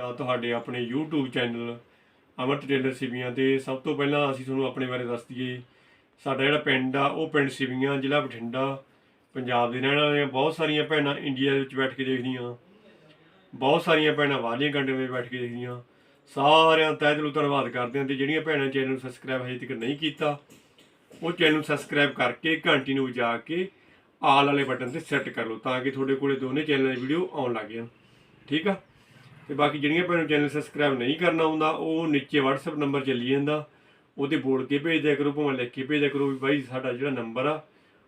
ਤਾਂ ਤੁਹਾਡੇ ਆਪਣੇ YouTube channel Amrat tailor Siviyan ਤੇ ਸਭ ਤੋਂ ਪਹਿਲਾਂ ਅਸੀਂ ਤੁਹਾਨੂੰ ਆਪਣੇ ਬਾਰੇ ਦੱਸ ਦਈਏ, ਸਾਡਾ ਜਿਹੜਾ ਪਿੰਡ ਆ, ਉਹ ਪਿੰਡ ਸਿਵੀਆਂ, ਜ਼ਿਲ੍ਹਾ ਬਠਿੰਡਾ, ਪੰਜਾਬ ਦੇ ਰਹਿਣ ਵਾਲੇ ਆ। ਬਹੁਤ ਸਾਰੀਆਂ ਭੈਣਾਂ ਇੰਡੀਆ ਦੇ ਵਿੱਚ ਬੈਠ ਕੇ ਦੇਖਦੀਆਂ। ਬਹੁਤ ਸਾਰੀਆਂ ਭੈਣਾਂ ਬਾਹਰਲੀਆਂ ਕੰਟਰੀਆਂ ਵਿੱਚ ਬੈਠ ਕੇ ਦੇਖਦੀਆਂ। ਸਾਰਿਆਂ ਤਹਿ ਦਿਲੋਂ ਧੰਨਵਾਦ ਕਰਦੇ ਹਾਂ ਤੇ ਜਿਹੜੀਆਂ ਭੈਣਾਂ ਚੈਨਲ ਨੂੰ ਸਬਸਕ੍ਰਾਈਬ ਹਜੇ ਤੱਕ ਨਹੀਂ ਕੀਤਾ, ਉਹ ਚੈਨਲ ਨੂੰ ਸਬਸਕ੍ਰਾਈਬ ਕਰਕੇ ਘੰਟੀ ਨੂੰ ਵਜਾ ਕੇ ਆਲ ਵਾਲੇ ਬਟਨ ਤੇ ਸੈੱਟ ਕਰ ਲਓ ਤਾਂ ਕਿ ਤੁਹਾਡੇ ਕੋਲੇ ਦੋਨੇ ਚੈਨਲਾਂ ਦੀ ਵੀਡੀਓ ਆਉਣ ਲੱਗ ਜਾਣ। ਠੀਕ ਆ? ਤੇ ਬਾਕੀ ਜਿਹੜੀਆਂ ਭੈਣਾਂ ਚੈਨਲ ਸਬਸਕ੍ਰਾਈਬ ਨਹੀਂ ਕਰਨਾ ਹੁੰਦਾ, ਉਹ ਨੀਚੇ WhatsApp ਨੰਬਰ ਚੱਲੀ ਜਾਂਦਾ। ਉਹਦੇ ਬੋਲ ਕੇ ਭੇਜ ਦਿਆ ਕਰੋ, ਭਾਵੇਂ ਲਿਖ ਕੇ ਭੇਜ ਦਿਆ ਕਰੋ ਵੀ ਬਾਈ ਸਾਡਾ ਜਿਹੜਾ ਨੰਬਰ ਆ,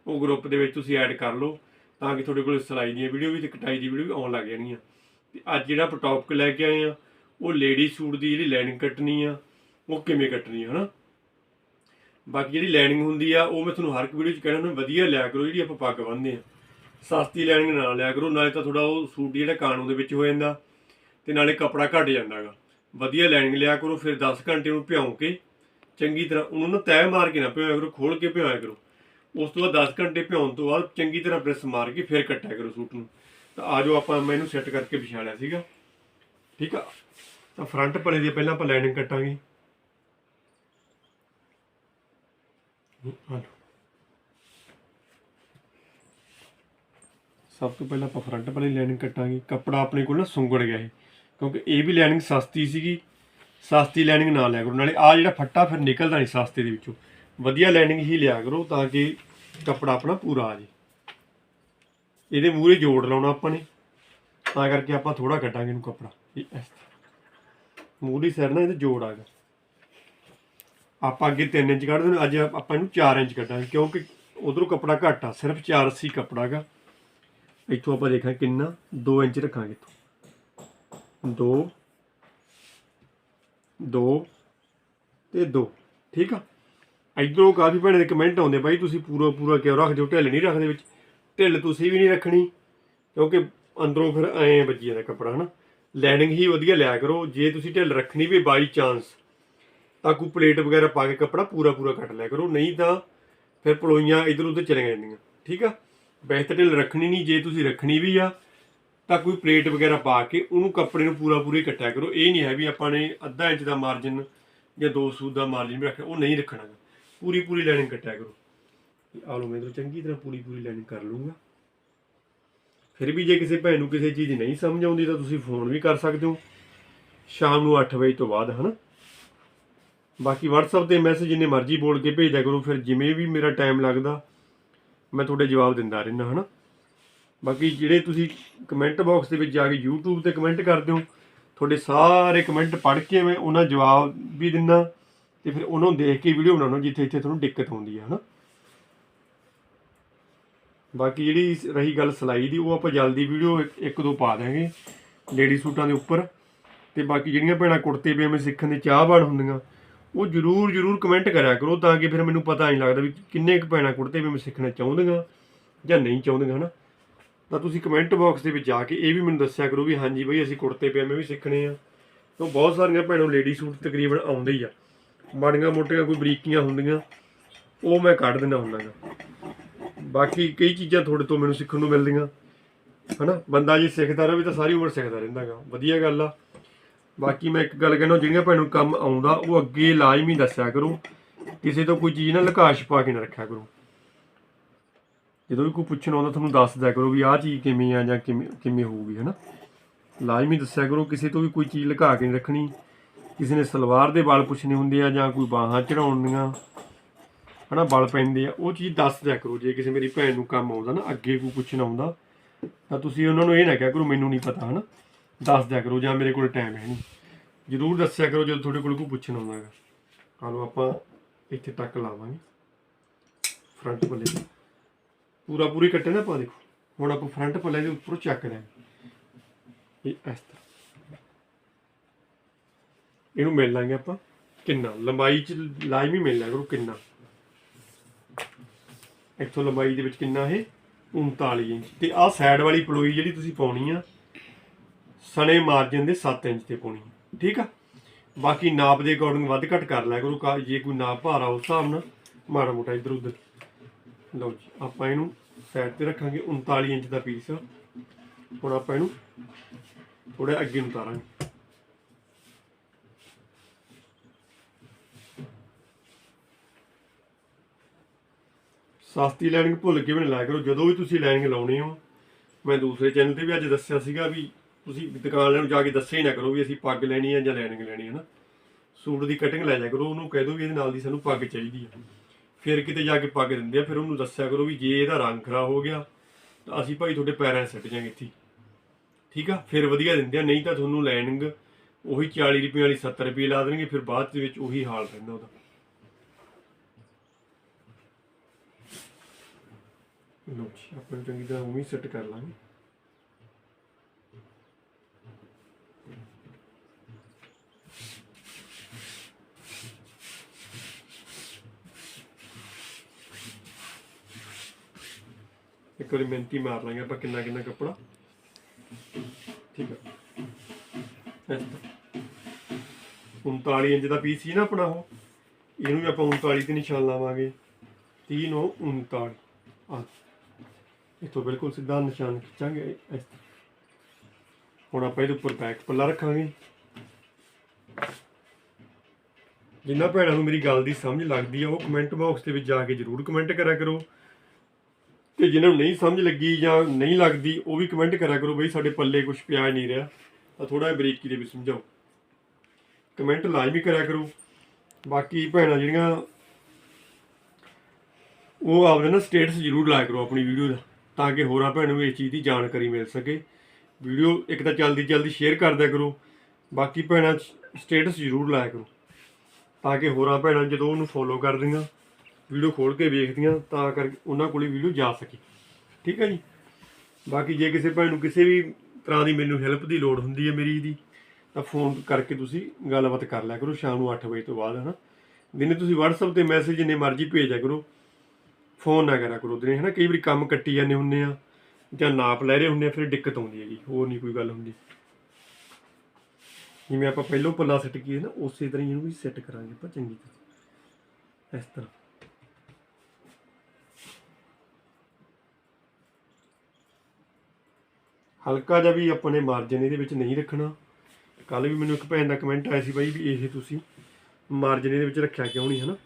ਉਹ ਗਰੁੱਪ ਦੇ ਵਿੱਚ ਤੁਸੀਂ ਐਡ ਕਰ ਲਓ, ਤਾਂ ਕਿ ਤੁਹਾਡੇ ਕੋਲ ਸਿਲਾਈ ਦੀਆਂ ਵੀਡੀਓ ਵੀ ਤੇ ਕਟਾਈ ਦੀ ਵੀਡੀਓ ਵੀ ਆਉਣ ਲੱਗ ਜਾਣਗੀਆਂ ਤੇ ਅੱਜ ਜਿਹੜਾ ਆਪਾਂ ਟੌਪਿਕ ਲੈ ਕੇ ਆਏ ਆ, ਉਹ ਲੇਡੀ ਸੂਟ ਦੀ ਜਿਹੜੀ ਲਾਈਨਿੰਗ ਕੱਟਣੀ ਆ, ਉਹ ਕਿਵੇਂ ਕੱਟਣੀ ਹੈ ਹਨਾ? ਬਾਕੀ ਜਿਹੜੀ ਲਾਈਨਿੰਗ ਹੁੰਦੀ ਆ, ਉਹ ਮੈਂ ਤੁਹਾਨੂੰ ਹਰ ਇੱਕ ਵੀਡੀਓ 'ਚ ਕਹਿਣਾ ਹੁੰਦਾ ਵਧੀਆ ਲਿਆ ਕਰੋ, ਜਿਹੜੀ ਆਪਾਂ ਪੱਗ ਬੰਨ੍ਹਦੇ ਆ। ਸਸਤੀ ਲਾਈਨਿੰਗ ਨਾ ਲਿਆ ਕਰੋ, ਨਾਲੇ ਤਾਂ ਥੋੜਾ ਉਹ ਸੂਟ ਜਿਹੜਾ ਕਾਣੂ ਦੇ ਵਿੱਚ ਹੋ ਜਾਂਦਾ। ਤੇ ਨਾਲੇ ਕਪੜਾ ਘਟ ਜਾਂਦਾਗਾ। ਵਧੀਆ ਲਾਈਨਿੰਗ ਲਿਆ ਕਰੋ, ਫਿਰ 10 ਘੰਟੇ ਨੂੰ ਭਿਉਂ ਕੇ, ਚੰਗੀ ਤਰ੍ਹਾਂ ਉਹਨੂੰ ਨਾ ਤੈਅ ਮਾਰ ਕੇ ਨਾ ਭਿਓਇਆ ਕਰੋ ਖੋਲ ਕੇ ਭਿਓਇਆ ਕਰੋ। ਉਸ ਤੋਂ ਬਾਅਦ 10 ਘੰਟੇ ਭਿਉਣ ਤੋਂ ਬਾਅਦ ਚੰਗੀ ਤਰ੍ਹਾਂ ਪ੍ਰੈਸ ਮਾਰ ਕੇ ਫਿਰ ਕੱਟਿਆ ਕਰੋ ਸੂਟ ਨੂੰ। ਤਾਂ ਆਜੋ ਆਪਾਂ ਮੈਂ ਇਹਨੂੰ ਸੈੱਟ ਕਰਕੇ ਵਿਛਾ ਲਿਆ ਸੀਗਾ। ਠੀਕ ਆ? ਤਾਂ ਫਰੰਟ ਪਲੇ ਦੀ ਪਹਿਲਾਂ ਆਪਾਂ ਲਾਈਨਿੰਗ ਕੱਟਾਂਗੇ। ਸਭ ਤੋਂ ਪਹਿਲਾਂ ਆਪਾਂ ਫਰੰਟ ਪਲੇ ਲਾਈਨਿੰਗ ਕੱਟਾਂਗੇ। ਕੱਪੜਾ ਆਪਣੇ ਕੋਲ ਨਾ ਸੁੰਗੜ ਗਿਆ ਇਹ ਕਿਉਂਕਿ ਇਹ ਵੀ ਲਾਈਨਿੰਗ ਸਸਤੀ ਸੀਗੀ, ਸਸਤੀ ਲਾਈਨਿੰਗ ਨਾ ਲਿਆ ਕਰੋ। ਨਾਲੇ ਆ ਜਿਹੜਾ ਫੱਟਾ ਫਿਰ ਨਿਕਲਦਾ ਨਹੀਂ ਸਸਤੇ ਦੇ ਵਿੱਚੋਂ। ਵਧੀਆ ਲੈਨਿੰਗ ਹੀ ਲਿਆ ਕਰੋ ਤਾਂ ਕਿ ਕੱਪੜਾ ਆਪਣਾ ਪੂਰਾ ਆ ਜੇ। ਇਹਦੇ ਮੂਹਰੇ ਜੋੜ ਲਾਉਣਾ ਆਪਾਂ ਨੇ। ਤਾਂ ਕਰਕੇ ਆਪਾਂ ਥੋੜਾ ਕੱਟਾਂਗੇ ਇਹਨੂੰ ਕੱਪੜਾ। ਇਹ ਇਸ ਮੂਹਰੀ ਸਾਈਡ ਨਾ ਇਹਦੇ ਜੋੜ ਆ ਗਿਆ। ਆਪਾਂ ਅੱਗੇ 3 ਇੰਚ ਕੱਢਦੇ ਨੇ ਅੱਜ ਆਪਾਂ ਇਹਨੂੰ 4 ਇੰਚ ਕੱਢਾਂਗੇ। ਕਿਉਂਕਿ ਉਧਰੋਂ ਕੱਪੜਾ ਘੱਟ ਆ। ਸਿਰਫ 4 ਅੱਸੀ ਕੱਪੜਾ ਗਾ ਇੱਥੋਂ ਆਪਾਂ ਦੇਖਾਂ ਕਿੰਨਾ। 2 ਇੰਚ ਰੱਖਾਂਗੇ ਇੱਥੋਂ। 2 2 ਤੇ 2 ਠੀਕ ਆ? ਇਧਰੋਂ ਕਾਫੀ ਭੈਣਾਂ ਦੇ ਕਮੈਂਟ ਆਉਂਦੇ ਬਾਈ, ਤੁਸੀਂ ਪੂਰਾ ਪੂਰਾ ਕਿਉਂ ਰੱਖਦੇ ਹੋ ਢਿੱਲ ਨਹੀਂ ਰੱਖਦੇ ਵਿੱਚ। ਢਿੱਲ ਤੁਸੀਂ ਵੀ ਨਹੀਂ ਰੱਖਣੀ, ਕਿਉਂਕਿ ਅੰਦਰੋਂ ਫਿਰ ਐਂ ਵੱਜੀ ਜਾਂਦਾ ਕੱਪੜਾ, ਹਨਾ? ਲੈਨਿੰਗ ਹੀ ਵਧੀਆ ਲਿਆ ਕਰੋ। ਜੇ ਤੁਸੀਂ ਢਿੱਲ ਰੱਖਣੀ ਵੀ ਬਾਈ ਚਾਂਸ ਤਾਂ ਕੋਈ ਪਲੇਟ ਵਗੈਰਾ ਪਾ ਕੇ ਕੱਪੜਾ ਪੂਰਾ ਪੂਰਾ ਕੱਟ ਲਿਆ ਕਰੋ। ਨਹੀਂ ਤਾਂ ਫਿਰ ਪਲੋਈਆਂ ਇਧਰ ਉਧਰ ਚਲੇ ਜਾਂਦੀਆਂ। ਠੀਕ ਆ? ਵੈਸੇ ਤਾਂ ਢਿੱਲ ਰੱਖਣੀ ਨਹੀਂ, ਜੇ ਤੁਸੀਂ ਰੱਖਣੀ ਵੀ ਆ ਤਾਂ ਕੋਈ ਪਲੇਟ ਵਗੈਰਾ ਪਾ ਕੇ ਉਹਨੂੰ ਕੱਪੜੇ ਨੂੰ ਪੂਰਾ ਪੂਰੀ ਕੱਟਿਆ ਕਰੋ। ਇਹ ਨਹੀਂ ਹੈ ਵੀ ਆਪਾਂ ਨੇ ਅੱਧਾ ਇੰਚ ਦਾ ਮਾਰਜਨ ਜਾਂ 2 ਸੂਤ ਦਾ ਮਾਰਜਨ ਵੀ ਰੱਖਿਆ, ਉਹ ਨਹੀਂ ਰੱਖਣਾ ਪੂਰੀ ਪੂਰੀ ਲਾਈਨਿੰਗ ਕੱਟਿਆ ਕਰੋ। ਆ ਲਓ ਮੈਂ ਇਧਰੋਂ ਚੰਗੀ ਤਰ੍ਹਾਂ ਪੂਰੀ ਪੂਰੀ ਲਾਈਨਿੰਗ ਕਰ ਲੂੰਗਾ ਫਿਰ ਵੀ ਜੇ ਕਿਸੇ ਭੈਣ ਨੂੰ ਕਿਸੇ ਚੀਜ਼ ਦੀ ਨਹੀਂ ਸਮਝ ਆਉਂਦੀ ਤਾਂ ਤੁਸੀਂ ਫੋਨ ਵੀ ਕਰ ਸਕਦੇ ਹੋ। ਸ਼ਾਮ ਨੂੰ 8 ਵਜੇ ਤੋਂ ਬਾਅਦ, ਹਨਾ? ਬਾਕੀ WhatsApp ਤੇ ਮੈਸੇਜ ਜਿੰਨੇ ਮਰਜ਼ੀ ਬੋਲ ਕੇ ਭੇਜ ਕਰੋ। ਫਿਰ ਜਿਵੇਂ ਵੀ ਮੇਰਾ ਟਾਈਮ ਲੱਗਦਾ, ਮੈਂ ਤੁਹਾਡੇ ਜਵਾਬ ਦਿੰਦਾ ਰਹਿਣਾ ਹਨਾ? ਬਾਕੀ ਜਿਹੜੇ ਤੁਸੀਂ ਕਮੈਂਟ ਬਾਕਸ ਦੇ ਵਿੱਚ ਜਾ ਕੇ YouTube ਤੇ ਕਮੈਂਟ ਕਰਦੇ ਹੋ, ਤੁਹਾਡੇ ਸਾਰੇ ਕਮੈਂਟ ਪੜ੍ਹ ਕੇ ਮੈਂ ਉਹਨਾਂ ਜਵਾਬ ਵੀ ਦਿੰਦਾ ਤੇ ਫਿਰ ਉਹਨਾਂ ਨੂੰ ਦੇਖ ਕੇ ਵੀਡੀਓ ਬਣਾਉਣਾ ਜਿੱਥੇ ਇੱਥੇ ਤੁਹਾਨੂੰ ਦਿੱਕਤ ਆਉਂਦੀ ਹੈ ਹਨਾ? ਬਾਕੀ ਜਿਹੜੀ ਰਹੀ ਗੱਲ ਸਿਲਾਈ ਦੀ, ਉਹ ਆਪਾਂ ਜਲਦੀ ਵੀਡੀਓ ਇੱਕ ਦੋ ਪਾ ਦਾਂਗੇ ਲੇਡੀ ਸੂਟਾਂ ਦੇ ਉੱਪਰ। ਤੇ ਬਾਕੀ ਜਿਹੜੀਆਂ ਭੈਣਾਂ ਕੁੜਤੇ ਪਜਾਮੇ ਸਿੱਖਣ ਦੇ ਚਾਹਵਾਨ ਹੁੰਦੀਆਂ, ਉਹ ਜਰੂਰ ਜਰੂਰ ਕਮੈਂਟ ਕਰਿਆ ਕਰੋ ਤਾਂ ਕਿ ਫਿਰ ਮੈਨੂੰ ਪਤਾ ਨਹੀਂ ਲੱਗਦਾ ਵੀ ਕਿੰਨੇ ਕੁ ਭੈਣਾਂ ਕੁੜਤੇ ਪਜਾਮੇ ਸਿੱਖਣਾ ਚਾਹੁੰਦੀਆਂ ਜਾਂ ਨਹੀਂ ਚਾਹੁੰਦੀਆਂ, ਹਨਾ? ਤਾਂ ਤੁਸੀਂ ਕਮੈਂਟ ਬਾਕਸ ਦੇ ਵਿੱਚ ਜਾ ਕੇ ਇਹ ਵੀ ਮੈਨੂੰ ਦੱਸਿਆ ਕਰੋ ਵੀ ਹਾਂਜੀ ਬਈ ਅਸੀਂ ਕੁੜਤੇ ਪਜਾਮੇ ਵੀ ਸਿੱਖਣੇ ਆ। ਤਾਂ ਬਹੁਤ ਸਾਰੀਆਂ ਭੈਣੋ ਲੇਡੀ ਸੂਟ ਤਕਰੀਬਨ ਆਉਂਦੇ ਹੀ ਆ। ਮਾੜੀਆਂ ਮੋਟੀਆਂ ਕੋਈ ਬਰੀਕੀਆਂ ਹੁੰਦੀਆਂ, ਉਹ ਮੈਂ ਕੱਢ ਦਿੰਦਾ ਹੁੰਦਾਗਾ ਬਾਕੀ ਕਈ ਚੀਜ਼ਾਂ ਤੁਹਾਡੇ ਤੋਂ ਮੈਨੂੰ ਸਿੱਖਣ ਨੂੰ ਮਿਲਦੀਆਂ, ਹਨਾ? ਬੰਦਾ ਜੇ ਸਿੱਖਦਾ ਰਹੇ ਤਾਂ ਸਾਰੀ ਉਮਰ ਸਿੱਖਦਾ ਰਹਿੰਦਾਗਾ ਵਧੀਆ ਗੱਲ ਆ। ਬਾਕੀ ਮੈਂ ਇੱਕ ਗੱਲ ਕਹਿੰਦਾ, ਜਿਹੜੀਆਂ ਭੈਣਾਂ ਨੂੰ ਕੰਮ ਆਉਂਦਾ, ਉਹ ਅੱਗੇ ਲਾਜ਼ਮੀ ਦੱਸਿਆ ਕਰੋ। ਕਿਸੇ ਤੋਂ ਕੋਈ ਚੀਜ਼ ਨਾ ਲੁਕਾਸ਼ ਪਾ ਕੇ ਨਾ ਰੱਖਿਆ ਕਰੋ। ਜਦੋਂ ਵੀ ਕੋਈ ਪੁੱਛਣ ਆਉਂਦਾ ਤੁਹਾਨੂੰ ਦੱਸ ਦਿਆ ਕਰੋ ਵੀ ਆਹ ਚੀਜ਼ ਕਿਵੇਂ ਆ ਜਾਂ ਕਿਵੇਂ ਕਿਵੇਂ ਹੋਊਗੀ, ਹਨਾ? ਲਾਜ਼ਮੀ ਦੱਸਿਆ ਕਰੋ, ਕਿਸੇ ਤੋਂ ਵੀ ਕੋਈ ਚੀਜ਼ ਲੁਕਾ ਕੇ ਨਹੀਂ ਰੱਖਣੀ। ਕਿਸੇ ਨੇ ਸਲਵਾਰ ਦੇ ਵਾਲ ਪੁੱਛਣੇ ਹੁੰਦੇ ਆ ਜਾਂ ਕੋਈ ਬਾਹਾਂ ਚੜਾਉਣੀਆਂ ਹਨਾ ਬਲ ਪੈਂਦੇ ਆ, ਉਹ ਚੀਜ਼ ਦੱਸ ਦਿਆ ਕਰੋ। ਜੇ ਕਿਸੇ ਮੇਰੀ ਭੈਣ ਨੂੰ ਕੰਮ ਆਉਂਦਾ ਨਾ, ਅੱਗੇ ਕੋਈ ਪੁੱਛਣਾ ਆਉਂਦਾ, ਤਾਂ ਤੁਸੀਂ ਉਹਨਾਂ ਨੂੰ ਇਹ ਨਾ ਕਿਹਾ ਕਰੋ, ਮੈਨੂੰ ਨਹੀਂ ਪਤਾ ਹਨਾ? ਦੱਸ ਦਿਆ ਕਰੋ ਜਾਂ ਮੇਰੇ ਕੋਲ ਟਾਈਮ ਹੈ ਨਹੀਂ। ਜ਼ਰੂਰ ਦੱਸਿਆ ਕਰੋ ਜਦੋਂ ਤੁਹਾਡੇ ਕੋਲ ਕੋਈ ਪੁੱਛਣ ਆਉਂਦਾ ਹੈਗਾ। ਕਾਲੋ ਆਪਾਂ ਇੱਥੇ ਤੱਕ ਲਾਵਾਂਗੇ। ਫਰੰਟ ਪੱਲੇ ਤੇ ਪੂਰਾ ਪੂਰੀ ਕੱਟੇ ਨਾ ਆਪਾਂ ਦੇਖੋ। ਹੁਣ ਆਪਾਂ ਫਰੰਟ ਪੱਲੇ ਦੇ ਉੱਪਰੋਂ ਚੱਕ ਦਿਆਂਗੇ ਇਹ ਇਸ ਤਰ੍ਹਾਂ। ਇਹਨੂੰ ਮਿਲ ਲਾਂਗੇ ਆਪਾਂ ਕਿੰਨਾ? ਲੰਬਾਈ ਚ ਲਾਜ਼ਮੀ ਮਿਲ ਲਿਆ ਕਰੋ ਕਿੰਨਾ? ਇੱਥੋਂ ਲੰਬਾਈ ਦੇ ਵਿੱਚ ਕਿੰਨਾ ਇਹ? 39 ਇੰਚ। ਤੇ ਆਹ ਸਾਈਡ ਵਾਲੀ ਪਲੋਈ ਜਿਹੜੀ ਤੁਸੀਂ ਪਾਉਣੀ ਆ, ਸਣੇ ਮਾਰਜਨ ਦੇ 7 ਇੰਚ ਤੇ ਪਾਉਣੀ ਆ। ਠੀਕ ਆ? ਬਾਕੀ ਨਾਪ ਦੇ ਅਕੋਰਡਿੰਗ ਵੱਧ ਘੱਟ ਕਰ ਲਿਆ ਕਰੋ, ਕਾ- ਜੇ ਕੋਈ ਨਾਪ ਭਾਰਾ ਉਸ ਹਿਸਾਬ ਨਾਲ, ਮਾੜਾ ਮੋਟਾ ਇੱਧਰ ਉੱਧਰ ਲਓ ਜੀ, ਆਪਾਂ ਇਹਨੂੰ ਸਾਈਡ ਤੇ ਰੱਖਾਂਗੇ 39 ਇੰਚ ਦਾ ਪੀਸ ਹੁਣ ਆਪਾਂ ਇਹਨੂੰ ਥੋੜਾ ਅੱਗੇ ਉਤਾਰਾਂਗੇ। ਤਾਰਾਂਗੇ ਸਸਤੀ ਲਾਈਨਿੰਗ ਭੁੱਲ ਕੇ ਵੀ ਨਹੀਂ ਲਾਇਆ ਕਰੋ, ਜਦੋਂ ਵੀ ਤੁਸੀਂ ਲੈਣਿੰਗ ਲਾਉਣੀ ਹੋ। ਮੈਂ ਦੂਸਰੇ ਚੈਨਲ ਤੇ ਵੀ ਅੱਜ ਦੱਸਿਆ ਸੀਗਾ ਵੀ ਤੁਸੀਂ ਦੁਕਾਨ ਲੈਣ ਨੂੰ ਜਾ ਕੇ ਦੱਸਿਆ ਹੀ ਨਾ ਕਰੋ ਵੀ ਅਸੀਂ ਪੱਗ ਲੈਣੀ ਹੈ ਜਾਂ ਲੈਣਿੰਗ ਲੈਣੀ ਹੈ ਨਾ। ਸੂਟ ਦੀ ਕਟਿੰਗ ਲੈ ਜਾ ਕਰੋ, ਉਹਨੂੰ ਕਹਿ ਦਿਓ ਵੀ ਇਹਦੇ ਨਾਲ ਦੀ ਸਾਨੂੰ ਪੱਗ ਚਾਹੀਦੀ ਹੈ ਫਿਰ ਕਿਤੇ ਜਾ ਕੇ ਪੱਗ ਦਿੰਦੇ ਆ, ਫਿਰ ਉਹਨੂੰ ਦੱਸਿਆ ਕਰੋ ਵੀ ਜੇ ਇਹਦਾ ਰੰਗ ਖਰਾਬ ਹੋ ਗਿਆ, ਤਾਂ ਅਸੀਂ ਭਾਈ ਤੁਹਾਡੇ ਪੈਰਾਂ 'ਚ ਸਿੱਟ ਜਾਾਂਗੇ ਇੱਥੇ ਠੀਕ ਆ? ਫਿਰ ਵਧੀਆ ਦਿੰਦੇ ਆ, ਨਹੀਂ ਤਾਂ ਤੁਹਾਨੂੰ ਲਾਈਨਿੰਗ ਉਹੀ 40 ਰੁਪਏ ਵਾਲੀ 70 ਰੁਪਏ ਲਾ ਦੇਣਗੇ, ਫਿਰ ਬਾਅਦ ਦੇ ਵਿੱਚ ਉਹੀ ਹਾਲ ਰਹਿੰਦਾ ਉਹਦਾ। ਲੋ ਜੀ, ਆਪਾਂ ਨੂੰ ਚੰਗੀ ਤਰ੍ਹਾਂ ਉਵੇਂ ਸੈੱਟ ਕਰ ਲਾਂਗੇ। ਇੱਕ ਵਾਰੀ ਮਿਹਨਤੀ ਮਾਰ ਲਾਂਗੇ ਆਪਾਂ ਕਿੰਨਾ ਕਿੰਨਾ ਕੱਪੜਾ। ਠੀਕ ਹੈ ਇਸ 39 ਇੰਚ ਦਾ ਪੀਸ ਸੀ ਨਾ ਆਪਣਾ ਉਹ। ਇਹਨੂੰ ਵੀ ਆਪਾਂ 39 ਤੇ ਨਿਸ਼ਾਨ ਲਾਵਾਂਗੇ। 30 ਨੂੰ 39 ਆ ਇਥੋਂ ਬਿਲਕੁਲ ਸਿੱਧਾ ਨਿਸ਼ਾਨ ਖਿੱਚਾਂਗੇ। ਹੁਣ ਆਪਾਂ ਇਹਦੇ ਉੱਪਰ ਬੈਕ ਪੱਲਾ ਰੱਖਾਂਗੇ। ਜਿੰਨਾ ਭੈਣਾਂ ਨੂੰ ਮੇਰੀ ਗੱਲ ਦੀ ਸਮਝ ਲੱਗਦੀ ਆ, ਉਹ ਕਮੈਂਟ ਬਾਕਸ ਦੇ ਵਿੱਚ ਜਾ ਕੇ ਜਰੂਰ ਕਮੈਂਟ ਕਰਿਆ ਕਰੋ। ਤੇ ਜਿਨ੍ਹਾਂ ਨੂੰ ਨਹੀਂ ਸਮਝ ਲੱਗੀ ਜਾਂ ਨਹੀਂ ਲੱਗਦੀ, ਉਹ ਵੀ ਕਮੈਂਟ ਕਰਿਆ ਕਰੋ ਬਈ ਸਾਡੇ ਪੱਲੇ ਕੁਝ ਪਿਆ ਨਹੀਂ ਰਿਹਾ। ਤਾਂ ਥੋੜਾ ਜਿਹਾ ਬਰੀਕੀ ਦੇ ਵਿੱਚ ਸਮਝਾਓ। ਕਮੈਂਟ ਲਾਜ਼ਮੀ ਕਰਿਆ ਕਰੋ। ਬਾਕੀ ਭੈਣਾਂ ਜਿਹੜੀਆਂ, ਉਹ ਆਪਦੇ ਨਾ ਸਟੇਟਸ ਜ਼ਰੂਰ ਲਾਇਆ ਕਰੋ ਆਪਣੀ ਵੀਡੀਓ ਦਾ, ਤਾਂ ਕਿ ਹੋਰਾਂ ਭੈਣਾਂ ਨੂੰ ਇਸ ਚੀਜ਼ ਦੀ ਜਾਣਕਾਰੀ ਮਿਲ ਸਕੇ। ਵੀਡੀਓ ਇੱਕ ਤਾਂ ਜਲਦੀ ਜਲਦੀ ਸ਼ੇਅਰ ਕਰ ਦਿਆ ਕਰੋ। ਬਾਕੀ ਭੈਣਾਂ ਸਟੇਟਸ ਜ਼ਰੂਰ ਲਾਇਆ ਕਰੋ। ਤਾਂ ਕਿ ਹੋਰਾਂ ਭੈਣਾਂ ਜਦੋਂ ਉਹਨੂੰ ਫੋਲੋ ਕਰਦੀਆਂ ਵੀਡੀਓ ਖੋਲ ਕੇ ਵੇਖਦੀਆਂ ਤਾਂ ਕਰਕੇ ਉਹਨਾਂ ਕੋਲੇ ਵੀਡੀਓ ਜਾ ਸਕੇ। ਠੀਕ ਹੈ ਜੀ? ਬਾਕੀ ਜੇ ਕਿਸੇ ਭੈਣ ਨੂੰ ਕਿਸੇ ਵੀ ਤਰ੍ਹਾਂ ਦੀ ਮੈਨੂੰ ਹੈਲਪ ਦੀ ਲੋੜ ਹੁੰਦੀ ਹੈ ਮੇਰੀ ਦੀ, ਤਾਂ ਫੋਨ ਕਰਕੇ ਤੁਸੀਂ ਗੱਲਬਾਤ ਕਰ ਲਿਆ ਕਰੋ ਸ਼ਾਮ ਨੂੰ 8 ਵਜੇ ਤੋਂ ਬਾਅਦ, ਹਨਾ? ਦਿਨੇ ਤੁਸੀਂ WhatsApp ਤੇ ਮੈਸੇਜ ਜਿੰਨੇ ਮਰਜ਼ੀ ਭੇਜਿਆ ਕਰੋ। ਫੋਨ ਨਾ ਕਰਿਆ ਕਰੋ ਦਿਨੇ ਹਨਾ? ਕਈ ਵਾਰੀ ਕੰਮ ਕੱਟੀ ਜਾਂਦੇ ਹੁੰਦੇ ਆ ਜਾਂ ਨਾਪ ਲੈ ਰਹੇ ਹੁੰਦੇ ਆ, ਫਿਰ ਦਿੱਕਤ ਆਉਂਦੀ ਹੈਗੀ, ਹੋਰ ਨਹੀਂ ਕੋਈ ਗੱਲ ਹੁੰਦੀ। ਜਿਵੇਂ ਆਪਾਂ ਪਹਿਲੋਂ ਪੱਲਾ ਸੈੱਟ ਕੀਏ ਨਾ, ਉਸੇ ਤਰ੍ਹਾਂ ਹੀ ਇਹਨੂੰ ਵੀ ਸੈੱਟ ਕਰਾਂਗੇ ਆਪਾਂ, ਚੰਗੀ ਤਰ੍ਹਾਂ। ਇਸ ਤਰ੍ਹਾਂ। ਹਲਕਾ ਜਿਹਾ ਵੀ ਆਪਣੇ ਮਾਰਜਨ ਇਹਦੇ ਵਿੱਚ ਨਹੀਂ ਰੱਖਣਾ। ਕੱਲ ਵੀ ਮੈਨੂੰ ਇੱਕ ਭੈਣ ਦਾ ਕਮੈਂਟ ਆਇਆ ਸੀ ਬਾਈ ਵੀ ਇਹ ਤੁਸੀਂ ਮਾਰਜਨ ਇਹਦੇ ਵਿੱਚ ਰੱਖਿਆ ਕਿਉਂ ਨਹੀਂ, ਹਨਾ?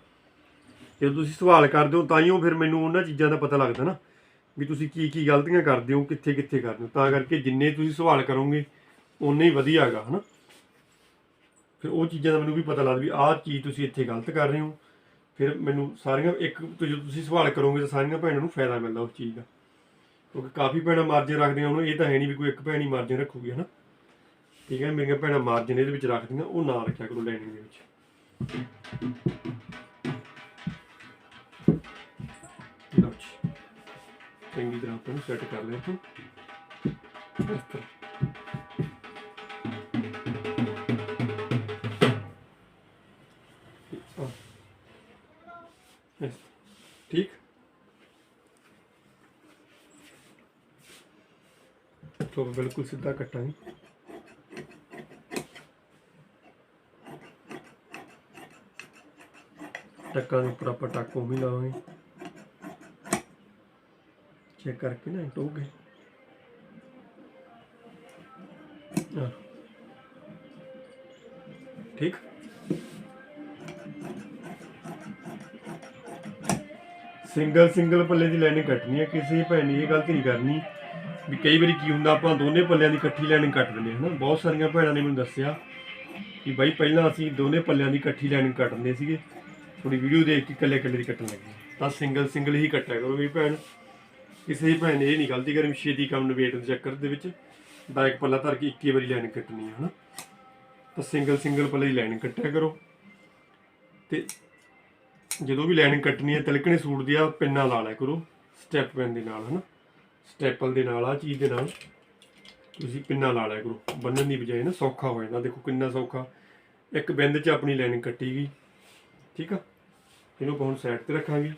ਜਦੋਂ ਤੁਸੀਂ ਸਵਾਲ ਕਰਦੇ ਹੋ, ਤਾਂ ਹੀ ਉਹ ਫਿਰ ਮੈਨੂੰ ਉਹਨਾਂ ਚੀਜ਼ਾਂ ਦਾ ਪਤਾ ਲੱਗਦਾ ਨਾ ਵੀ ਤੁਸੀਂ ਕੀ ਕੀ ਗਲਤੀਆਂ ਕਰਦੇ ਹੋ, ਕਿੱਥੇ ਕਿੱਥੇ ਕਰਦੇ ਹੋ। ਤਾਂ ਕਰਕੇ ਜਿੰਨੇ ਤੁਸੀਂ ਸਵਾਲ ਕਰੋਗੇ ਉਨੇ ਹੀ ਵਧੀਆ ਹੈਗਾ, ਹਨਾ? ਫਿਰ ਉਹ ਚੀਜ਼ਾਂ ਦਾ ਮੈਨੂੰ ਵੀ ਪਤਾ ਲੱਗਦਾ ਵੀ ਆਹ ਚੀਜ਼ ਤੁਸੀਂ ਇੱਥੇ ਗਲਤ ਕਰ ਰਹੇ ਹੋ। ਫਿਰ ਮੈਨੂੰ ਸਾਰੀਆਂ, ਇੱਕ ਤੋਂ ਜਦੋਂ ਤੁਸੀਂ ਸਵਾਲ ਕਰੋਗੇ ਤਾਂ ਸਾਰੀਆਂ ਭੈਣਾਂ ਨੂੰ ਫਾਇਦਾ ਮਿਲਦਾ ਉਸ ਚੀਜ਼ ਦਾ। ਕਿਉਂਕਿ ਕਾਫੀ ਭੈਣਾਂ ਮਾਰਜਨ ਰੱਖਦੀਆਂ ਉਹਨੂੰ ਇਹ ਤਾਂ ਹੈ ਨਹੀਂ ਵੀ ਕੋਈ ਇੱਕ ਭੈਣ ਹੀ ਮਾਰਜਨ ਰੱਖੂਗੀ, ਹਨਾ? ਠੀਕ ਹੈ, ਮੇਰੀਆਂ ਭੈਣਾਂ ਮਾਰਜਨ ਇਹਦੇ ਵਿੱਚ ਰੱਖਦੀਆਂ, ਉਹ ਨਾ ਰੱਖਿਆ ਕਰੋ ਲਾਈਨਿੰਗ ਦੇ ਵਿੱਚ। ਲਓ ਜੀ, ਚੰਗੀ ਤਰ੍ਹਾਂ ਆਪਾਂ ਨੂੰ ਸੈੱਟ ਕਰ ਲਿਆ ਆਪਾਂ ਇਸ ਤਰ੍ਹਾਂ। ਠੀਕ? ਤੋਂ ਬਿਲਕੁਲ ਸਿੱਧਾ ਕੱਟਾਂਗੇ ਟੱਕਾਂ ਦੇ ਉੱਪਰ ਆਪਾਂ ਟੱਕ ਉਵੇਂ ਲਾਵਾਂਗੇ। ਚੈੱਕ ਕਰਕੇ ਨਾ ਟੋਗੇ ਠੀਕ? ਸਿੰਗਲ ਸਿੰਗਲ ਪੱਲੇ ਦੀ ਲਾਈਨਿੰਗ ਕੱਟਣੀ ਹੈ। ਕਿਸੇ ਭੈਣ ਨੇ ਇਹ ਗਲਤੀ ਨਹੀਂ ਕਰਨੀ। ਵੀ ਕਈ ਵਾਰੀ ਕੀ ਹੁੰਦਾ, ਆਪਾਂ ਦੋਨੇ ਪੱਲਿਆਂ ਦੀ ਇਕੱਠੀ ਲਾਈਨਿੰਗ ਕੱਟ ਦਿੰਦੇ ਹਾਂ, ਹਨਾ? ਬਹੁਤ ਸਾਰੀਆਂ ਭੈਣਾਂ ਨੇ ਮੈਨੂੰ ਦੱਸਿਆ ਕਿ ਬਾਈ ਪਹਿਲਾਂ ਅਸੀਂ ਦੋਨੇ ਪੱਲਿਆਂ ਦੀ ਇਕੱਠੀ ਲਾਈਨਿੰਗ ਕੱਟਦੇ ਸੀਗੇ। ਥੋੜੀ ਵੀਡੀਓ ਦੇਖ ਕੇ ਇਕੱਲੇ ਇਕੱਲੇ ਦੀ ਕੱਟਣ ਲੱਗੇ ਤਾਂ ਸਿੰਗਲ ਸਿੰਗਲ ਹੀ ਕੱਟਿਆ ਕਰੋ ਵੀ ਭੈਣ। ਕਿਸੇ ਵੀ ਭੈਣ ਨੇ ਇਹ ਨਹੀਂ ਗਲਤੀ ਕਰਨੀ ਛੇਤੀ ਕੰਮ ਨਿਬੇੜ ਦੇ ਚੱਕਰ ਦੇ ਵਿੱਚ ਦਾ ਇੱਕ ਪੱਲਾ ਧਰ ਕੇ ਇੱਕੀ ਵਾਰੀ ਲਾਈਨਿੰਗ ਕੱਟਣੀ ਹੈ ਹਨਾ? ਤਾਂ ਸਿੰਗਲ ਸਿੰਗਲ ਪੱਲੇ ਦੀ ਲਾਈਨਿੰਗ ਕੱਟਿਆ ਕਰੋ। ਤੇ ਜਦੋਂ ਵੀ ਲਾਈਨਿੰਗ ਕੱਟਣੀ ਹੈ ਤਿਲਕਣੇ ਸੂਟ ਦੀ ਆ, ਪਿੰਨਾ ਲਾ ਲਿਆ ਕਰੋ ਸਟੈਪ ਪੈਨ ਦੇ ਨਾਲ, ਹਨਾ? ਸਟੈਪਲ ਦੇ ਨਾਲ ਆ ਚੀਜ਼ ਦੇ ਨਾਲ ਤੁਸੀਂ ਪਿੰਨਾ ਲਾ ਲਿਆ ਕਰੋ। ਬੰਨਣ ਦੀ ਬਜਾਏ ਨਾ ਸੌਖਾ ਹੋ ਜਾਂਦਾ। ਦੇਖੋ ਕਿੰਨਾ ਸੌਖਾ। ਇੱਕ ਬਿੰਦ 'ਚ ਆਪਣੀ ਲਾਈਨਿੰਗ ਕੱਟੀ ਗਈ। ਠੀਕ ਆ? ਇਹਨੂੰ ਆਪਾਂ ਹੁਣ ਸਾਈਡ ਤੇ ਰੱਖਾਂਗੇ।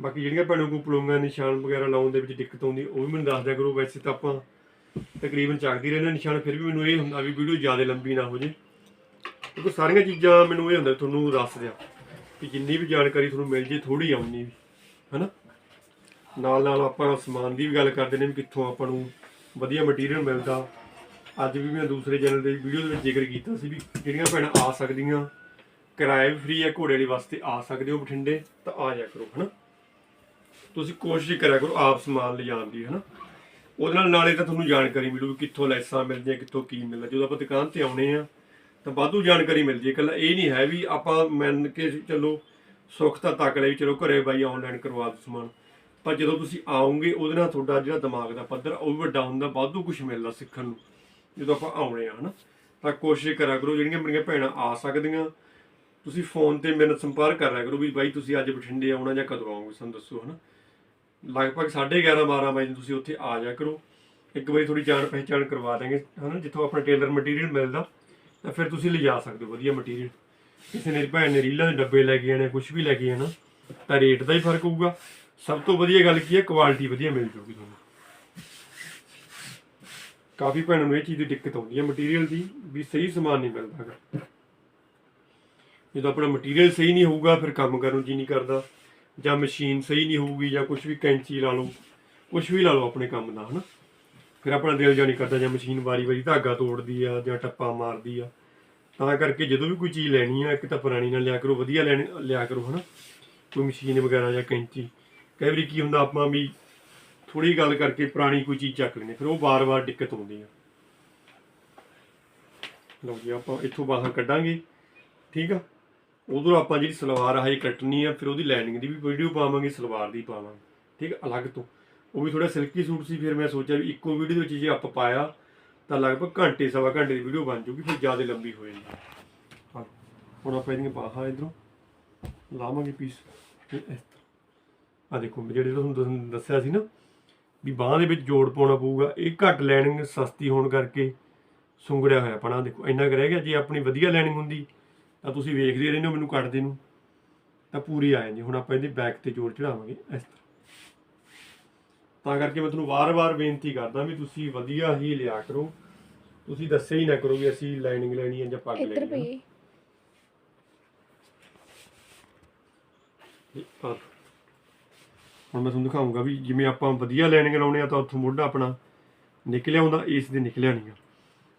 ਬਾਕੀ ਜਿਹੜੀਆਂ ਭੈਣਾਂ ਕੋ ਪਲੂੰਗਾ, ਨਿਸ਼ਾਨ ਵਗੈਰਾ ਲਾਉਣ ਦੇ ਵਿੱਚ ਦਿੱਕਤ ਆਉਂਦੀ, ਉਹ ਵੀ ਮੈਨੂੰ ਦੱਸ ਦਿਆ ਕਰੋ। ਵੈਸੇ ਤਾਂ ਆਪਾਂ ਤਕਰੀਬਨ ਚੱਕਦੀ ਰਹਿੰਦੇ ਨਿਸ਼ਾਨ, ਫਿਰ ਵੀ ਮੈਨੂੰ ਇਹ ਹੁੰਦਾ ਵੀ ਵੀਡੀਓ ਜ਼ਿਆਦਾ ਲੰਬੀ ਨਾ ਹੋ ਜੇ। ਕਿਉਂਕਿ ਸਾਰੀਆਂ ਚੀਜ਼ਾਂ ਮੈਨੂੰ ਇਹ ਹੁੰਦਾ ਵੀ ਤੁਹਾਨੂੰ ਦੱਸ ਦਿਆਂ ਕਿ ਜਿੰਨੀ ਵੀ ਜਾਣਕਾਰੀ ਤੁਹਾਨੂੰ ਮਿਲ ਜੇ ਥੋੜੀ ਆਉਣੀ ਵੀ। ਹਨਾ? ਨਾਲ ਨਾਲ ਆਪਾਂ ਸਮਾਨ ਦੀ ਵੀ ਗੱਲ ਕਰਦੇ ਨੇ ਵੀ ਕਿੱਥੋਂ ਆਪਾਂ ਨੂੰ ਵਧੀਆ ਮਟੀਰੀਅਲ ਮਿਲਦਾ। ਅੱਜ ਵੀ ਮੈਂ ਦੂਸਰੇ ਚੈਨਲ ਦੇ ਵੀਡੀਓ ਦੇ ਵਿੱਚ ਜ਼ਿਕਰ ਕੀਤਾ ਸੀ ਵੀ ਜਿਹੜੀਆਂ ਭੈਣਾਂ ਆ ਸਕਦੀਆਂ ਕਿਰਾਇਆ ਵੀ ਫ੍ਰੀ ਹੈ ਘੋੜੇ ਵਾਲੀ ਵਾਸਤੇ ਆ ਸਕਦੇ ਹੋ ਬਠਿੰਡੇ, ਤਾਂ ਆ ਜਾ ਕਰੋ, ਹਨਾ? ਤੁਸੀਂ ਕੋਸ਼ਿਸ਼ ਕਰਿਆ ਕਰੋ ਆਪ ਸਮਾਨ ਲਿਜਾਣ ਦੀ, ਹਨਾ? ਉਹਦੇ ਨਾਲ ਨਾਲੇ ਤਾਂ ਤੁਹਾਨੂੰ ਜਾਣਕਾਰੀ ਮਿਲੂ ਵੀ ਕਿੱਥੋਂ ਲੈਸਾਂ ਮਿਲਦੀਆਂ, ਕਿੱਥੋਂ ਕੀ ਮਿਲਦਾ। ਜਦੋਂ ਆਪਾਂ ਦੁਕਾਨ ਤੇ ਆਉਣੇ ਆ, ਤਾਂ ਵਾਧੂ ਜਾਣਕਾਰੀ ਮਿਲਦੀ ਹੈ। ਇਕੱਲਾ ਇਹ ਨਹੀਂ ਹੈ ਵੀ ਆਪਾਂ ਮੰਨ ਕੇ ਚਲੋ ਸੁੱਖ ਤਾਂ ਤੱਕ ਲਈ ਚਲੋ ਘਰੇ ਬਾਈ ਆਨਲਾਈਨ ਕਰਵਾ ਦੋ ਸਮਾਨ। ਪਰ ਜਦੋਂ ਤੁਸੀਂ ਆਉਂਗੇ, ਉਹਦੇ ਨਾਲ ਤੁਹਾਡਾ ਜਿਹੜਾ ਦਿਮਾਗ ਦਾ ਪੱਧਰ ਉਹ ਵੀ ਵੱਡਾ ਹੁੰਦਾ, ਵਾਧੂ ਕੁਝ ਮਿਲਦਾ ਸਿੱਖਣ ਨੂੰ, ਜਦੋਂ ਆਪਾਂ ਆਉਣੇ ਆ, ਹਨਾ। ਤਾਂ ਕੋਸ਼ਿਸ਼ ਕਰਿਆ ਕਰੋ, ਜਿਹੜੀਆਂ ਮੇਰੀਆਂ ਭੈਣਾਂ ਆ ਸਕਦੀਆਂ, ਤੁਸੀਂ ਫੋਨ ਤੇ ਮੇਰੇ ਨਾਲ ਸੰਪਰਕ ਕਰ ਲਿਆ ਕਰੋ ਵੀ ਬਾਈ ਤੁਸੀਂ ਅੱਜ ਬਠਿੰਡੇ ਆਉਣਾ ਜਾਂ ਕਦੋਂ ਆਉਂਗੇ ਸਾਨੂੰ ਦੱਸੋ, ਹਨਾ। ਲਗਭਗ 11:30 12 ਵਜੇ ਤੁਸੀਂ ਉੱਥੇ ਆ ਜਾ ਕਰੋ। ਇੱਕ ਵਾਰੀ ਥੋੜੀ ਜਾਣ ਪਹਿਚਾਣ ਕਰਵਾ ਦਾਂਗੇ ਹਨਾ। ਜਿੱਥੋਂ ਆਪਣਾ ਟੇਲਰ ਮਟੀਰੀਅਲ ਮਿਲਦਾ, ਤਾਂ ਫਿਰ ਤੁਸੀਂ ਲਿਜਾ ਸਕਦੇ ਹੋ, ਵਧੀਆ ਮਟੀਰੀਅਲ ਕਿਸੇ ਨੇ ਭੈਣ ਨੇ ਰੀਲਾਂ ਦੇ ਡੱਬੇ ਲੈ ਕੇ ਆਣੇ ਕੁਝ ਵੀ ਲੈ ਕੇ ਆਣਾ ਤਾਂ ਰੇਟ ਦਾ ਹੀ ਫ਼ਰਕ ਹੋਊਗਾ। ਸਭ ਤੋਂ ਵਧੀਆ ਗੱਲ ਕੀ ਹੈ? ਕੁਆਲਿਟੀ ਵਧੀਆ ਮਿਲ ਜੂਗੀ ਤੁਹਾਨੂੰ। ਕਾਫੀ ਭੈਣਾਂ ਨੂੰ ਇਹ ਚੀਜ਼ ਦੀ ਦਿੱਕਤ ਆਉਂਦੀ ਹੈ ਮਟੀਰੀਅਲ ਦੀ ਵੀ ਸਹੀ ਸਮਾਨ ਨਹੀਂ ਮਿਲਦਾ ਹੈਗਾ। ਜਦੋਂ ਆਪਣਾ ਮਟੀਰੀਅਲ ਸਹੀ ਨਹੀਂ ਹੋਊਗਾ, ਫਿਰ ਕੰਮ ਕਰਨ ਨੂੰ ਜੀ ਨਹੀਂ ਕਰਦਾ। ਜਾਂ ਮਸ਼ੀਨ ਸਹੀ ਨਹੀਂ ਹੋਊਗੀ ਜਾਂ ਕੁਝ ਵੀ ਕੈਂਚੀ ਲਾ ਲਓ ਕੁਝ ਵੀ ਲਾ ਲਓ ਆਪਣੇ ਕੰਮ ਦਾ, ਹਨਾ। ਫਿਰ ਆਪਣਾ ਦਿਲ ਜਾ ਨਹੀਂ ਕਰਦਾ ਜਾਂ ਮਸ਼ੀਨ ਵਾਰੀ-ਵਾਰੀ ਧਾਗਾ ਤੋੜਦੀ ਆ ਜਾਂ ਟੱਪਾ ਮਾਰਦੀ ਆ। ਤਾਂ ਕਰਕੇ ਜਦੋਂ ਵੀ ਕੋਈ ਚੀਜ਼ ਲੈਣੀ ਆ, ਇੱਕ ਤਾਂ ਪੁਰਾਣੀ ਨਾਲ ਲਿਆ ਕਰੋ, ਵਧੀਆ ਲੈਣ, ਲਿਆ ਕਰੋ, ਹਨਾ। ਕੋਈ ਮਸ਼ੀਨ ਵਗੈਰਾ ਜਾਂ ਕੈਂਚੀ। ਕਈ ਵਾਰੀ ਕੀ ਹੁੰਦਾ, ਆਪਾਂ ਵੀ ਥੋੜੀ ਗੱਲ ਕਰਕੇ ਪੁਰਾਣੀ ਕੋਈ ਚੀਜ਼ ਚੱਕ ਲੈਂਦੇ ਫਿਰ ਉਹ ਵਾਰ-ਵਾਰ ਦਿੱਕਤ ਆਉਂਦੀ ਆ। ਲਓ ਜੀ, ਆਪਾਂ ਇੱਥੋਂ ਬਾਹਰ ਕੱਢਾਂਗੇ, ਠੀਕ ਆ? ਉਧਰੋਂ ਆਪਾਂ ਜਿਹੜੀ ਸਲਵਾਰ ਆ ਇਹ ਕੱਟਣੀ ਆ, ਫਿਰ ਉਹਦੀ ਲਾਈਨਿੰਗ ਦੀ ਵੀ ਵੀਡੀਓ ਪਾਵਾਂਗੇ, ਸਲਵਾਰ ਦੀ ਪਾਵਾਂਗੇ, ਠੀਕ ਆ? ਅਲੱਗ ਤੋਂ। ਉਹ ਵੀ ਥੋੜਾ ਸਿਲਕੀ ਸੂਟ ਸੀ, ਫਿਰ ਮੈਂ ਸੋਚਿਆ ਵੀ ਇੱਕੋ ਵੀਡੀਓ ਵਿੱਚ ਜੇ ਆਪਾਂ ਪਾਇਆ, ਤਾਂ ਲਗਭਗ ਘੰਟੇ, ਸਵਾ ਘੰਟੇ ਦੀ ਵੀਡੀਓ ਬਣ ਜੂਗੀ, ਫਿਰ ਜ਼ਿਆਦਾ ਲੰਬੀ ਹੋ ਜਾਂਦੀ ਹੁਣ ਆਪਾਂ ਇਹਦੀਆਂ ਬਾਹਾਂ ਇਧਰੋਂ ਲਾਵਾਂਗੇ ਪੀਸ ਇਸ ਆ ਦੇਖੋ ਜਿਹੜੇ ਤੁਹਾਨੂੰ ਦੱਸਿਆ ਸੀ ਨਾ ਵੀ ਬਾਹਾਂ ਦੇ ਵਿੱਚ ਜੋੜ ਪਾਉਣਾ ਪਊਗਾ ਇਹ ਘੱਟ ਲਾਈਨਿੰਗ ਸਸਤੀ ਹੋਣ ਕਰਕੇ ਸੁੰਗੜਿਆ ਹੋਇਆ ਪਣਾ ਦੇਖੋ ਇੰਨਾ ਕੁ ਰਹਿ ਗਿਆ ਜੇ ਆਪਣੀ ਵਧੀਆ ਲਾਈਨਿੰਗ ਹੁੰਦੀ ਤਾਂ ਤੁਸੀਂ ਵੇਖਦੇ ਰਹਿੰਦੇ ਹੋ ਮੈਨੂੰ ਕੱਟਦੇ ਨੂੰ ਤਾਂ ਪੂਰੀ ਆ ਜਾਂਦੀ ਹੁਣ ਆਪਾਂ ਇਹਦੇ ਬੈਕ ਤੇ ਜੋੜ ਚੜਾਵਾਂਗੇ ਇਸ ਤਰ੍ਹਾਂ ਤਾਂ ਕਰਕੇ ਮੈਂ ਤੁਹਾਨੂੰ ਵਾਰ-ਵਾਰ ਬੇਨਤੀ ਕਰਦਾ ਵੀ ਤੁਸੀਂ ਵਧੀਆ ਹੀ ਲਿਆ ਕਰੋ ਤੁਸੀਂ ਦੱਸਿਆ ਹੀ ਨਾ ਕਰੋ ਵੀ ਅਸੀਂ ਲਾਈਨਿੰਗ ਲੈਣੀ ਹੈ ਜਾਂ ਪੱਗ ਇੱਧਰ ਲੈਣੀ ਹੈ ਪਈ ਆਹ। ਹੁਣ ਮੈਂ ਤੁਹਾਨੂੰ ਦਿਖਾਉਂਗਾ ਵੀ ਜਿਵੇਂ ਆਪਾਂ ਵਧੀਆ ਲਾਈਨਿੰਗ ਲਾਉਣੇ ਆ ਤਾਂ ਉੱਥੋਂ ਮੋਢਾ ਆਪਣਾ ਨਿਕਲਿਆ ਹੁੰਦਾ, ਇਸ ਦੇ ਨਿਕਲਿਆ ਨਹੀਂ ਆ।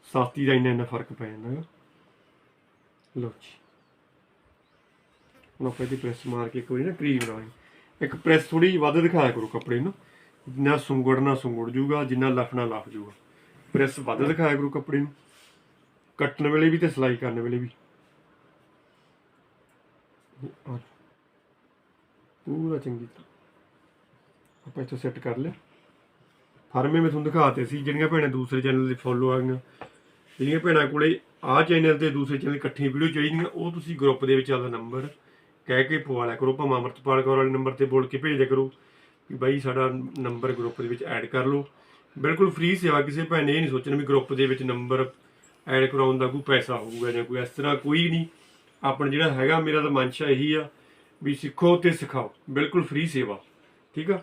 ਸਸਤੀ ਦਾ ਇੰਨਾ ਇੰਨਾ ਫ਼ਰਕ ਪੈ ਜਾਂਦਾ ਹੈਗਾ। ਲਓ ਜੀ। ਹੁਣ ਆਪਾਂ ਇਹਦੀ ਪ੍ਰੈਸ ਮਾਰ ਕੇ ਇੱਕ ਵਾਰੀ ਨਾ ਕਰੀਬ ਬਣਾਵਾਂਗੇ ਇੱਕ ਪ੍ਰੈਸ ਥੋੜੀ ਵੱਧ ਦਿਖਾਇਆ ਕਰੋ ਕੱਪੜੇ ਨੂੰ। ਜਿੰਨਾ ਸੁੰਗੜ ਨਾ ਸੁੰਗੜ ਜੂਗਾ, ਜਿੰਨਾ ਲਫਣਾ ਲਫ ਜੂਗਾ। ਪ੍ਰੈਸ ਵੱਧ ਦਿਖਾਇਆ ਕਰੋ ਕੱਪੜੇ ਨੂੰ। ਕੱਟਣ ਵੇਲੇ ਵੀ ਤੇ ਸਿਲਾਈ ਕਰਨ ਵੇਲੇ ਵੀ। ਪੂਰਾ ਚੰਗੀ ਤਰ੍ਹਾਂ। ਆਪਾਂ ਇੱਥੋਂ ਸੈੱਟ ਕਰ ਲਿਆ। ਫਾਰਮੇ ਮੈਂ ਤੁਹਾਨੂੰ ਦਿਖਾਤੇ ਸੀ, ਜਿਹੜੀਆਂ ਭੈਣਾਂ ਦੂਸਰੇ ਚੈਨਲ ਤੇ ਫੋਲੋ ਆ ਗਈਆਂ। ਜਿਹੜੀਆਂ ਭੈਣਾਂ ਕੋਲੇ ਆਹ ਚੈਨਲ ਤੇ ਦੂਸਰੇ ਚੈਨਲ ਇਕੱਠੀਆਂ ਵੀਡੀਓ ਚਾਹੀਦੀਆਂ, ਉਹ ਤੁਸੀਂ ਗਰੁੱਪ ਦੇ ਵਿੱਚ ਆਦਾ ਨੰਬਰ ਕਹਿ ਕੇ ਪਵਾ ਲਿਆ ਕਰੋ। ਭਾਵੇਂ ਅਮਰਤਪਾਲ ਕੌਰ ਵਾਲੇ ਨੰਬਰ ਤੇ ਬੋਲ ਕੇ ਭੇਜ ਦਿਆ ਕਰੋ ਕਿ ਬਾਈ ਸਾਡਾ ਨੰਬਰ ਗਰੁੱਪ ਦੇ ਵਿੱਚ ਐਡ ਕਰ ਲਓ। ਬਿਲਕੁਲ ਫ੍ਰੀ ਸੇਵਾ, ਕਿਸੇ ਭੈਣ ਨੇ ਇਹ ਨਹੀਂ ਸੋਚਣ ਵੀ ਗਰੁੱਪ ਦੇ ਵਿੱਚ ਨੰਬਰ ਐਡ ਕਰਾਉਣ ਦਾ ਕੋਈ ਪੈਸਾ ਹੋਊਗਾ ਜਾਂ ਕੋਈ, ਇਸ ਤਰ੍ਹਾਂ ਕੋਈ ਨਹੀਂ। ਆਪਣਾ ਜਿਹੜਾ ਹੈਗਾ, ਮੇਰਾ ਤਾਂ ਮਨਸ਼ਾ ਇਹੀ ਆ ਵੀ ਸਿੱਖੋ ਤੇ ਸਿਖਾਓ। ਬਿਲਕੁਲ ਫ੍ਰੀ ਸੇਵਾ, ਠੀਕ ਆ?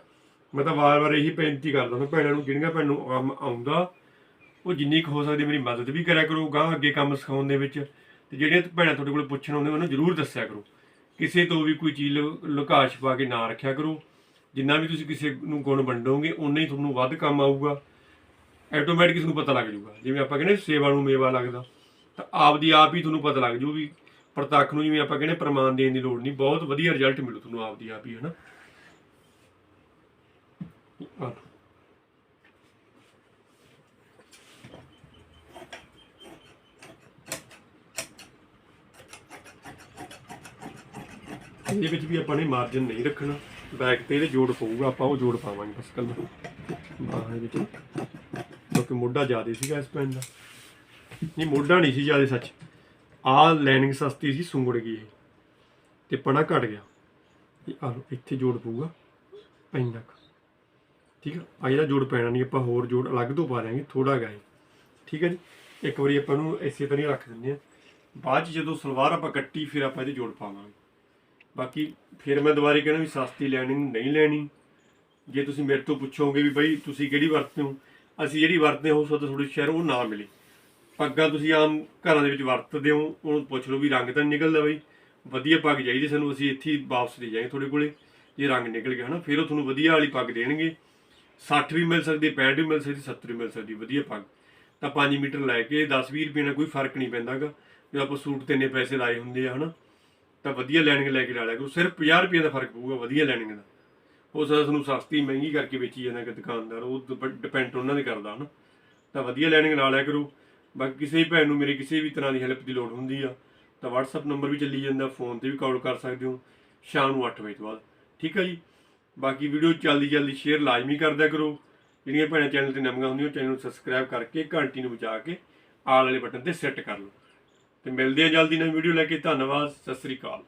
ਮੈਂ ਤਾਂ ਵਾਰ-ਵਾਰ ਇਹੀ ਬੇਨਤੀ ਕਰਦਾ ਹਾਂ ਭੈਣਾਂ ਨੂੰ, ਜਿਹੜੀਆਂ ਭੈਣ ਨੂੰ ਕੰਮ ਆਉਂਦਾ, ਉਹ ਜਿੰਨੀ ਕੁ ਹੋ ਸਕਦੀ ਮੇਰੀ ਮਦਦ ਵੀ ਕਰਿਆ ਕਰੋ ਗਾਂ ਅੱਗੇ ਕੰਮ ਸਿਖਾਉਣ ਦੇ ਵਿੱਚ, ਤੇ ਜਿਹੜੀਆਂ ਭੈਣਾਂ ਤੁਹਾਡੇ ਕੋਲ ਪੁੱਛਣ ਆਉਂਦੇ, ਉਹਨਾਂ ਨੂੰ ਜ਼ਰੂਰ ਦੱਸਿਆ ਕਰੋ। ਕਿਸੇ ਤੋਂ ਵੀ ਕੋਈ ਚੀਜ਼ ਲੁਕਾ ਛੁਪਾ ਕੇ ਨਾ ਰੱਖਿਆ ਕਰੋ। ਜਿੰਨਾ ਵੀ ਤੁਸੀਂ ਕਿਸੇ ਨੂੰ ਗੁਣ ਵੰਡੋਗੇ ਉਨਾ ਹੀ ਤੁਹਾਨੂੰ ਵੱਧ ਕੰਮ ਆਊਗਾ। ਆਟੋਮੈਟਿਕ ਤੁਹਾਨੂੰ ਪਤਾ ਲੱਗ ਜਾਊਗਾ। ਜਿਵੇਂ ਆਪਾਂ ਕਹਿੰਦੇ ਸੇਵਾ ਨੂੰ ਮੇਵਾ ਲੱਗਦਾ, ਤਾਂ ਆਪ ਦੀ ਆਪ ਹੀ ਤੁਹਾਨੂੰ ਪਤਾ ਲੱਗ ਜਾਊ ਵੀ ਪ੍ਰਤੱਖ ਨੂੰ, ਜਿਵੇਂ ਆਪਾਂ ਕਹਿੰਦੇ ਪ੍ਰਮਾਣ ਦੇਣ ਦੀ ਲੋੜ ਨਹੀਂ, ਬਹੁਤ ਵਧੀਆ ਰਿਜ਼ਲਟ ਮਿਲੂ ਤੁਹਾਨੂੰ ਆਪ ਦੀ ਆਪ ਹੀ, ਹਨਾ? ਆਹ ਇਹਦੇ ਵਿੱਚ ਵੀ ਆਪਾਂ ਨੇ ਮਾਰਜਨ ਨਹੀਂ ਰੱਖਣਾ। ਬੈਕ ਤੇ ਇਹਦੇ ਜੋੜ ਪਊਗਾ, ਆਪਾਂ ਉਹ ਜੋੜ ਪਾਵਾਂਗੇ ਬਸ ਕੱਲ ਬਾਹਰ ਵਿੱਚ। ਕਿਉਂਕਿ ਮੋਢਾ ਜ਼ਿਆਦਾ ਸੀਗਾ ਇਸ ਪੈਨ ਦਾ। ਨਹੀਂ, ਮੋਢਾ ਨਹੀਂ ਸੀ ਜ਼ਿਆਦਾ ਸੱਚ। ਆ ਲਾਈਨਿੰਗ ਸਸਤੀ ਸੀ, ਸੁੰਗੜ ਗਈ ਇਹ। ਤੇ ਪਣਾ ਘਟ ਗਿਆ। ਇਹ ਆ ਲਓ, ਇੱਥੇ ਜੋੜ ਪਊਗਾ। ਇੰਨਾ ਕੁ ਠੀਕ ਆ? ਆ ਜਿਹੜਾ ਜੋੜ ਪੈਣਾ ਨਹੀਂ, ਆਪਾਂ ਹੋਰ ਜੋੜ ਅਲੱਗ ਤੋਂ ਪਾ ਲਾਂਗੇ ਥੋੜਾ ਗਾ ਠੀਕ ਹੈ ਜੀ? ਇੱਕ ਵਾਰੀ ਆਪਾਂ ਨੂੰ ਇਸੇ ਤਰ੍ਹਾਂ ਹੀ ਰੱਖ ਦਿੰਦੇ ਆ। ਬਾਅਦ ਚ ਜਦੋਂ ਸਲਵਾਰ ਆਪਾਂ ਕੱਟੀ, ਫਿਰ ਆਪਾਂ ਇਹਦੇ ਜੋੜ ਪਾਵਾਂਗੇ। ਬਾਕੀ ਫਿਰ ਮੈਂ ਦੁਬਾਰੇ ਕਹਿਣਾ ਵੀ ਸਸਤੀ ਲੈਣੀ ਨਹੀਂ ਲੈਣੀ। ਜੇ ਤੁਸੀਂ ਮੇਰੇ ਤੋਂ ਪੁੱਛੋਗੇ ਵੀ ਬਈ ਤੁਸੀਂ ਕਿਹੜੀ ਵਰਤਦੇ ਹੋ? ਅਸੀਂ ਜਿਹੜੀ ਵਰਤਦੇ ਹੋ ਸੋ ਤਾਂ ਥੋੜੀ ਸ਼ਹਿਰ ਉਹ ਨਾ ਮਿਲੇ। ਪੱਗਾਂ ਤੁਸੀਂ ਆਮ ਘਰਾਂ ਦੇ ਵਿੱਚ ਵਰਤਦੇ ਹੋ ਉਹਨੂੰ ਪੁੱਛ ਲਓ ਵੀ ਰੰਗ ਤਾਂ ਨੀ ਨਿਕਲਦਾ ਬਈ। ਵਧੀਆ ਪੱਗ ਚਾਹੀਦੀ ਸਾਨੂੰ, ਅਸੀਂ ਇੱਥੇ ਵਾਪਸ ਦੇ ਜਾਵਾਂਗੇ ਤੁਹਾਡੇ ਕੋਲੇ। ਜੇ ਰੰਗ ਨਿਕਲ ਗਿਆ ਹਨਾ ਫਿਰ ਉਹ ਤੁਹਾਨੂੰ ਵਧੀਆ ਵਾਲੀ ਪੱਗ ਦੇਣਗੇ। 60 ਵੀ ਮਿਲ ਸਕਦੀ 65 ਵੀ ਮਿਲ ਸਕਦੀ 70 ਵੀ ਮਿਲ ਸਕਦੀ, ਵਧੀਆ ਪੱਗ। ਤਾਂ 5 ਮੀਟਰ ਲੈ ਕੇ 10-20 ਰੁਪਏ ਨਾਲ ਕੋਈ ਫ਼ਰਕ ਨਹੀਂ ਪੈਂਦਾਗਾ। ਜੇ ਆਪਾਂ ਸੂਟ ਤੇ ਇੰਨੇ ਪੈਸੇ ਲਾਏ ਹੁੰਦੇ ਆ, ਹਨਾ, ਤਾਂ ਵਧੀਆ ਲੈਣਿੰਗ ਲੈ ਕੇ ਲਾ ਲਿਆ ਕਰੋ ਸਿਰਫ 50 ਰੁਪਏ ਦਾ ਫ਼ਰਕ ਪਊਗਾ ਵਧੀਆ ਲੈਣਿੰਗ ਦਾ। ਹੋ ਸਕਦਾ ਤੁਹਾਨੂੰ ਸਸਤੀ, ਮਹਿੰਗੀ ਕਰਕੇ ਵੇਚੀ ਜਾਂਦਾ ਕਿ ਦੁਕਾਨਦਾਰ, ਉਹ ਡਿਪੈਂਡ ਉਹਨਾਂ ਦੇ ਕਰਦਾ, ਹਨਾ। ਤਾਂ ਵਧੀਆ ਲੈਣਿੰਗ ਲਾ ਲਿਆ ਕਰੋ ਬਾਕੀ ਕਿਸੇ ਵੀ ਭੈਣ ਨੂੰ ਮੇਰੇ ਕਿਸੇ ਵੀ ਤਰ੍ਹਾਂ ਦੀ ਹੈਲਪ ਦੀ ਲੋੜ ਹੁੰਦੀ ਆ, ਤਾਂ WhatsApp ਨੰਬਰ ਵੀ ਚੱਲੀ ਜਾਂਦਾ ਫੋਨ ਤੇ ਵੀ ਕਾਲ ਕਰ ਸਕਦੇ ਹੋ, ਸ਼ਾਮ ਨੂੰ 8 ਵਜੇ ਤੋਂ ਬਾਅਦ। ਠੀਕ ਆ ਜੀ? ਬਾਕੀ ਵੀਡੀਓ ਜਲਦੀ ਜਲਦੀ ਸ਼ੇਅਰ ਲਾਜ਼ਮੀ ਕਰਦਿਆ ਕਰੋ। ਜਿਹੜੀਆਂ ਭੈਣਾਂ ਚੈਨਲ ਤੇ ਨਵੀਆਂ ਹੁੰਦੀਆਂ ਚੈਨਲ ਨੂੰ ਸਬਸਕ੍ਰਾਈਬ ਕਰਕੇ ਘੰਟੀ ਨੂੰ ਬਚਾ ਕੇ ਆਲ ਵਾਲੇ ਬਟਨ ਤੇ ਸੈੱਟ ਕਰ ਲਓ। ਤੇ ਮਿਲਦੇ ਆ ਜਲਦੀ ਨਵੀਂ ਵੀਡੀਓ ਲੈ ਕੇ। ਧੰਨਵਾਦ, ਸਤਿ ਸ੍ਰੀ ਅਕਾਲ।